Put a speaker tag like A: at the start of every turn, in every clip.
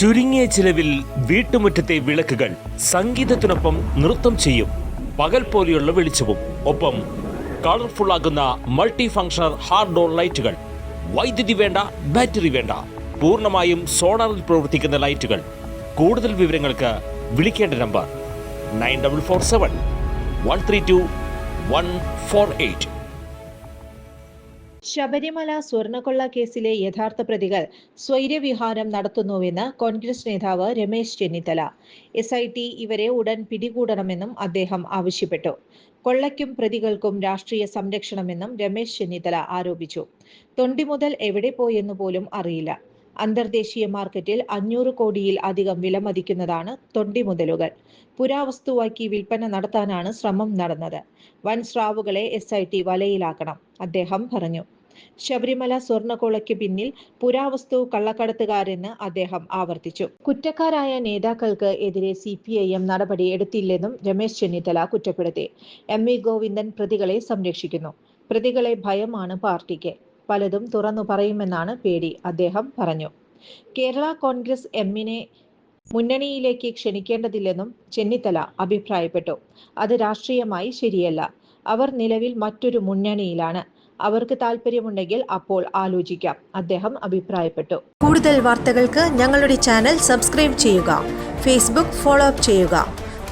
A: ചുരുങ്ങിയ ചിലവിൽ വീട്ടുമുറ്റത്തെ വിളക്കുകൾ സംഗീതത്തിനൊപ്പം നൃത്തം ചെയ്യും. പകൽ പോലെയുള്ള വെളിച്ചവും. ഒപ്പം കളർഫുൾ ആകുന്ന മൾട്ടി ഫങ്ഷണൽ ഹാർഡ് ഡോർ ലൈറ്റുകൾ. വൈദ്യുതി വേണ്ട ബാറ്ററി വേണ്ട. പൂർണമായും സോളാറിൽ പ്രവർത്തിക്കുന്ന ലൈറ്റുകൾ. കൂടുതൽ വിവരങ്ങൾക്ക് വിളിക്കേണ്ട number nine double four seven one three two one four eight.
B: Sabarimala സ്വർണക്കൊള്ള കേസിലെ യഥാർത്ഥ പ്രതികൾ സ്വൈര്യവിഹാരം നടത്തുന്നുവെന്ന് കോൺഗ്രസ് നേതാവ് Ramesh Chennithala. S I T ഇവരെ ഉടൻ പിടികൂടണമെന്നും അദ്ദേഹം ആവശ്യപ്പെട്ടു. കൊള്ളയ്ക്കും പ്രതികൾക്കും രാഷ്ട്രീയ സംരക്ഷണമെന്നും രമേശ് ചെന്നിത്തല ആരോപിച്ചു. തൊണ്ടി മുതൽ എവിടെ പോയെന്ന് പോലും അറിയില്ല. അന്തർദേശീയ മാർക്കറ്റിൽ അഞ്ഞൂറ് കോടിയിൽ അധികം വിലമതിക്കുന്നതാണ് തൊണ്ടി മുതലുകൾ. പുരാവസ്തുവാക്കി വിൽപ്പന നടത്താനാണ് ശ്രമം നടന്നത്. വൻ സ്രാവുകളെ എസ് ഐ ടി വലയിലാക്കണം അദ്ദേഹം പറഞ്ഞു. ശബരിമല സ്വർണക്കൊളയ്ക്ക് പിന്നിൽ പുരാവസ്തു കള്ളക്കടത്തുകാരെന്ന് അദ്ദേഹം ആവർത്തിച്ചു. കുറ്റക്കാരായ നേതാക്കൾക്ക് എതിരെ സി പി ഐ എം നടപടി എടുത്തില്ലെന്നും രമേശ് ചെന്നിത്തല കുറ്റപ്പെടുത്തി. എം വി ഗോവിന്ദൻ പ്രതികളെ സംരക്ഷിക്കുന്നു. പ്രതികളെ ഭയമാണ് പാർട്ടിക്ക്. പലതും തുറന്നു പറയുമെന്നാണ് പേടി. അദ്ദേഹം പറഞ്ഞു. കേരള കോൺഗ്രസ് എമ്മിനെ മുന്നണിയിലേക്ക് ക്ഷണിക്കേണ്ടതില്ലെന്നും ചെന്നിത്തല അഭിപ്രായപ്പെട്ടു. അത് രാഷ്ട്രീയമായി ശരിയല്ല. അവർ നിലവിൽ മറ്റൊരു മുന്നണിയിലാണ്. അവർക്ക് താല്പര്യമുണ്ടെങ്കിൽ അപ്പോൾ ആലോചിക്കാം. അദ്ദേഹം അഭിപ്രായപ്പെട്ടു.
C: കൂടുതൽ വാർത്തകൾക്ക് ഞങ്ങളുടെ ചാനൽ സബ്സ്ക്രൈബ് ചെയ്യുക. ഫേസ്ബുക്ക് ഫോളോ അപ്പ് ചെയ്യുക.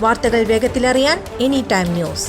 C: വാർത്തകൾ വേഗത്തിലറിയാൻ എനി ടൈം ന്യൂസ്.